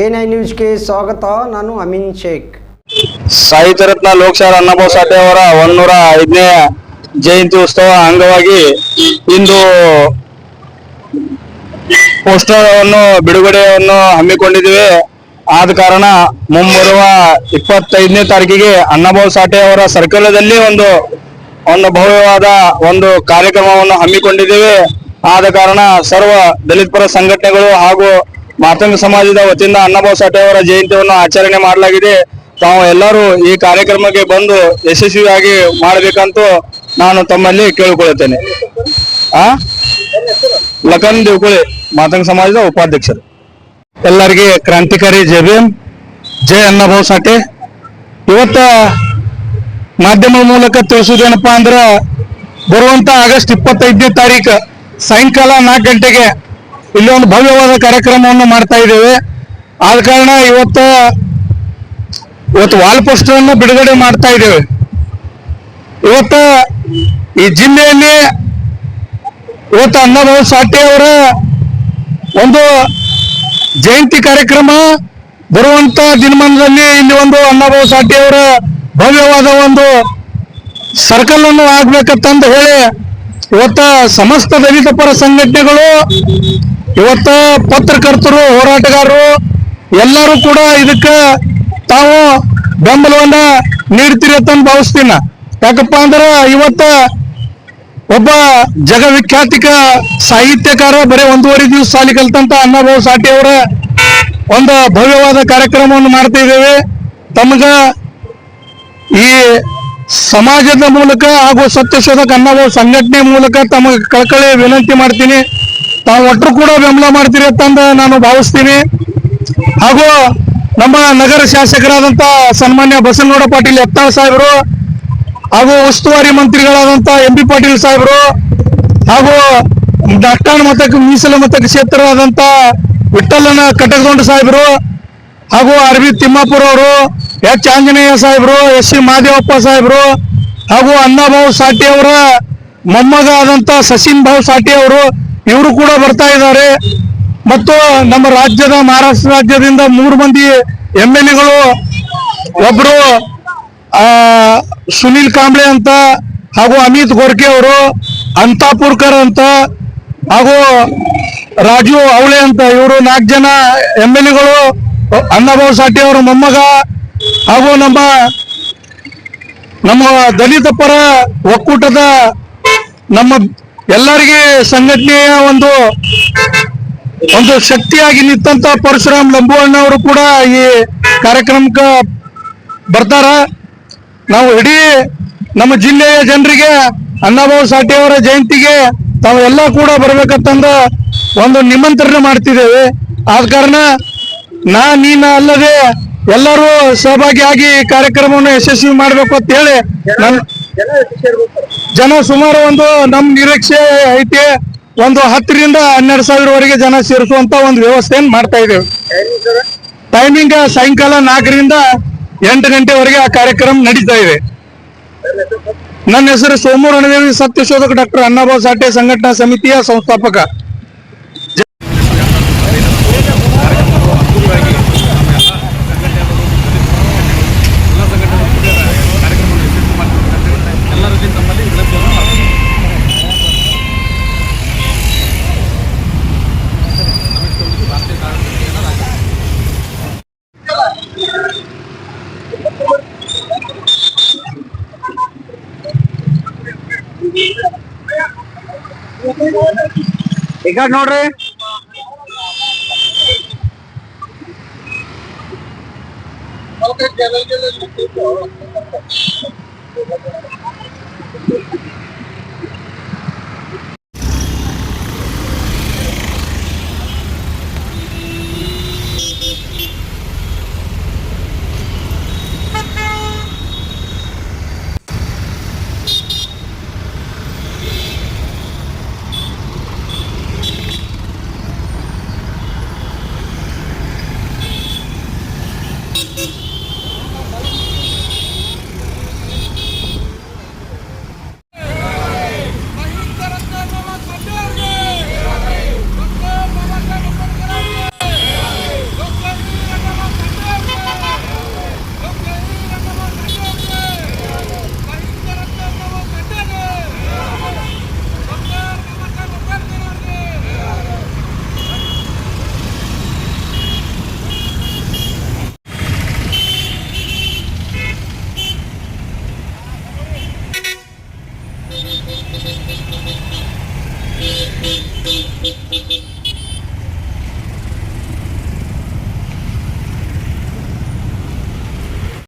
N news ನ್ಯೂಸ್ಗೆ ಸ್ವಾಗತ, ನಾನು ಅಮೀನ್ ಶೇಖ್. ಸಾಹಿತ್ಯ ರತ್ನ ಲೋಕಶಾಲ ಅನ್ನಭಾವ್ ಸಾಠೆ ಅವರ ಒಂದೂರ ಐದನೇ ಜಯಂತಿ ಉತ್ಸವ ಅಂಗವಾಗಿ ಇಂದು ಪೋಸ್ಟರ್ ಅನ್ನು ಬಿಡುಗಡೆಯನ್ನು ಹಮ್ಮಿಕೊಂಡಿದ್ದೇವೆ. ಆದ ಕಾರಣ ಮುಂಬರುವ ಇಪ್ಪತ್ತೈದನೇ ತಾರೀಕಿಗೆ ಅನ್ನಭಾವ್ ಸಾಠೆ ಅವರ ಸರ್ಕಲದಲ್ಲಿ ಒಂದು ಒಂದು ಭವ್ಯವಾದ ಒಂದು ಕಾರ್ಯಕ್ರಮವನ್ನು ಹಮ್ಮಿಕೊಂಡಿದ್ದೇವೆ. ಆದ ಕಾರಣ ಸರ್ವ ದಲಿತ ಪರ ಸಂಘಟನೆಗಳು ಹಾಗೂ ಮಾತಂಗ ಸಮಾಜದ ವತಿಯಿಂದ ಅನ್ನಭಾವ್ ಸಾಟೆ ಅವರ ಜಯಂತಿಯನ್ನು ಆಚರಣೆ ಮಾಡಲಾಗಿದೆ. ತಾವು ಎಲ್ಲರೂ ಈ ಕಾರ್ಯಕ್ರಮಕ್ಕೆ ಬಂದು ಯಶಸ್ವಿಯಾಗಿ ಮಾಡಬೇಕಂತೂ ನಾನು ತಮ್ಮಲ್ಲಿ ಕೇಳಿಕೊಳ್ಳುತ್ತೇನೆ. ಆ? ಲಖನ್ ದೇವ್ಕುಳಿ ಮಾತಂಗ ಸಮಾಜದ ಉಪಾಧ್ಯಕ್ಷರು. ಎಲ್ಲರಿಗೆ ಕ್ರಾಂತಿಕಾರಿ ಜೆ ಬಿ ಎಂ ಜೈ ಅನ್ನಭಾವ್ ಸಾಠೆ ಇವತ್ತ ಮಾಧ್ಯಮ ಮೂಲಕ ತಿಳಿಸುವುದೇನಪ್ಪಾ ಅಂದ್ರ ಬರುವಂತ ಆಗಸ್ಟ್ ಇಪ್ಪತ್ತೈದನೇ ತಾರೀಕು ಸಾಯಂಕಾಲ ನಾಲ್ಕು ಗಂಟೆಗೆ ಇಲ್ಲಿ ಒಂದು ಭವ್ಯವಾದ ಕಾರ್ಯಕ್ರಮವನ್ನು ಮಾಡ್ತಾ ಇದ್ದೇವೆ. ಆದ ಕಾರಣ ಇವತ್ತು ಇವತ್ತು ವಾಲ್ ಪೋಸ್ಟರ್ ಬಿಡುಗಡೆ ಮಾಡ್ತಾ ಇದ್ದೇವೆ. ಇವತ್ತು ಈ ಜಿಲ್ಲೆಯಲ್ಲಿ ಇವತ್ತು ಅನ್ನಭಾವ ಸಾಠೆ ಅವರ ಒಂದು ಜಯಂತಿ ಕಾರ್ಯಕ್ರಮ ಬರುವಂತ ದಿನಮಾನದಲ್ಲಿ ಇಲ್ಲಿ ಒಂದು ಅನ್ನಭಾವ್ ಸಾಠೆ ಅವರ ಭವ್ಯವಾದ ಒಂದು ಸರ್ಕಲ್ ಅನ್ನು ಆಗ್ಬೇಕಂತಂದು ಹೇಳಿ ಇವತ್ತ ಸಮಸ್ತ ದಲಿತ ಪರ ಸಂಘಟನೆಗಳು ಇವತ್ತ ಪತ್ರಕರ್ತರು, ಹೋರಾಟಗಾರರು ಎಲ್ಲರೂ ಕೂಡ ಇದಕ್ಕ ತಾವು ಬೆಂಬಲವನ್ನ ನೀಡ್ತೀರಿ ಅಂತ ಭಾವಿಸ್ತೀನ. ಯಾಕಪ್ಪ ಅಂದ್ರ ಇವತ್ತ ಒಬ್ಬ ಜಗವಿಖ್ಯಾತಿಕ ಸಾಹಿತ್ಯಕಾರ ಬರೀ ಒಂದೂವರೆ ದಿವಸ ಸಾಲಿ ಕಲ್ತಂತ ಅನ್ನಭಾವ ಸಾಟಿ ಅವರ ಒಂದು ಭವ್ಯವಾದ ಕಾರ್ಯಕ್ರಮವನ್ನು ಮಾಡ್ತಾ ಇದ್ದೇವೆ. ತಮಗ ಈ ಸಮಾಜದ ಮೂಲಕ ಹಾಗೂ ಸತ್ಯಶೋಧಕ ಅನ್ನಭಾವ ಸಂಘಟನೆ ಮೂಲಕ ತಮಗೆ ಕಳಕಳಿ ವಿನಂತಿ ಮಾಡ್ತೀನಿ. ತಾವು ಒಟ್ಟರು ಕೂಡ ಬೆಂಬಲ ಮಾಡ್ತೀರಿ ಅಂತಂದು ನಾನು ಭಾವಿಸ್ತೀನಿ. ಹಾಗೂ ನಮ್ಮ ನಗರ ಶಾಸಕರಾದಂತ ಸನ್ಮಾನ್ಯ ಬಸನಗೌಡ ಪಾಟೀಲ್ ಯತ್ನಾಳ್ ಸಾಹೇಬರು ಹಾಗೂ ಉಸ್ತುವಾರಿ ಮಂತ್ರಿಗಳಾದಂತ ಎಂ ಬಿ ಪಾಟೀಲ್ ಸಾಹೇಬರು ಹಾಗೂ ಡಾಕ್ಟರ್ ಮತಕ್ಕೆ ಮೀಸಲು ಮತ ಕ್ಷೇತ್ರವಾದಂತ ವಿಠ್ಠಲನ ಕಟಕದೊಂಡ ಸಾಹೇಬರು ಹಾಗೂ ಬಿ ತಿಮ್ಮಾಪುರ ಅವರು, ಎಚ್. ಆಂಜನೇಯ ಸಾಹೇಬರು, ಎಸ್. ಸಿ ಮಹಾದೇವಪ್ಪ ಸಾಹೇಬರು ಹಾಗೂ ಅನ್ನಭಾವ್ ಸಾಟಿ ಅವರ ಮೊಮ್ಮಗ ಆದಂತ ಸಚಿನ್ ಭಾವ್ ಸಾಠಿ ಅವರು ಇವರು ಕೂಡ ಬರ್ತಾ ಇದ್ದಾರೆ. ಮತ್ತು ನಮ್ಮ ರಾಜ್ಯದ ಮಹಾರಾಷ್ಟ್ರ ರಾಜ್ಯದಿಂದ ಮೂರು ಮಂದಿ ಎಂ ಎಲ್ ಎಗಳು ಒಬ್ರು ಆ, ಸುನಿಲ್ ಕಾಂಬ್ಳೆ ಅಂತ ಹಾಗೂ ಅಮಿತ್ ಗೋರ್ಕೆ ಅವರು ಅಂತಾಪುರ್ಕರ್ ಅಂತ ಹಾಗೂ ರಾಜು ಅವಳೆ ಅಂತ ಇವರು ನಾಲ್ಕು ಜನ ಎಂ ಎಲ್ ಎಗಳು ಅನ್ನಭಾವ್ ಸಾಠಿ ಅವರ ಮೊಮ್ಮಗ ಹಾಗೂ ನಮ್ಮ ನಮ್ಮ ದಲಿತ ಪರ ಒಕ್ಕೂಟದ ನಮ್ಮ ಎಲ್ಲರಿಗೆ ಸಂಘಟನೆಯ ಒಂದು ಒಂದು ಶಕ್ತಿಯಾಗಿ ನಿಂತಂತ ಪರಶುರಾಮ್ ಲಂಬುವಣ್ಣ ಅವರು ಕೂಡ ಈ ಕಾರ್ಯಕ್ರಮಕ್ಕೆ ಬರ್ತಾರ. ನಾವು ಇಡೀ ನಮ್ಮ ಜಿಲ್ಲೆಯ ಜನರಿಗೆ ಅಣ್ಣಾಭಾವ್ ಸಾಠಿ ಅವರ ಜಯಂತಿಗೆ ತಾವು ಎಲ್ಲ ಕೂಡ ಬರ್ಬೇಕಂತಂದ ಒಂದು ನಿಮಂತ್ರಣ ಮಾಡ್ತಿದ್ದೇವೆ. ಆದ ಕಾರಣ ನಾ, ನೀನ ಅಲ್ಲದೆ ಎಲ್ಲರೂ ಸಹಭಾಗಿಯಾಗಿ ಕಾರ್ಯಕ್ರಮವನ್ನು ಯಶಸ್ವಿ ಮಾಡಬೇಕು ಅಂತ ಹೇಳಿ ನನ್ ಜನ ಸುಮಾರು ಒಂದು ನಮ್ ನಿರೀಕ್ಷೆ ಐತಿ ಒಂದು ಹತ್ತರಿಂದ ಹನ್ನೆರಡು ಸಾವಿರವರೆಗೆ ಜನ ಸೇರಿಸುವಂತ ಒಂದು ವ್ಯವಸ್ಥೆಯನ್ನು ಮಾಡ್ತಾ ಇದ್ದೇವೆ. ಟೈಮಿಂಗ್ ಸಾಯಂಕಾಲ ನಾಲ್ಕರಿಂದ ಎಂಟು ಗಂಟೆವರೆಗೆ ಆ ಕಾರ್ಯಕ್ರಮ ನಡೀತಾ ಇದೆ. ನನ್ನ ಹೆಸರು ಸೋಮು ರಣದೇವಿ ಸತ್ಯಶೋಧಕ ಡಾಕ್ಟರ್ ಅನ್ನಭಾವ್ ಸಾಟೆ, ಸಂಘಟನಾ ಸಮಿತಿಯ ಸಂಸ್ಥಾಪಕ. ಈಗ ನೋಡ್ರಿ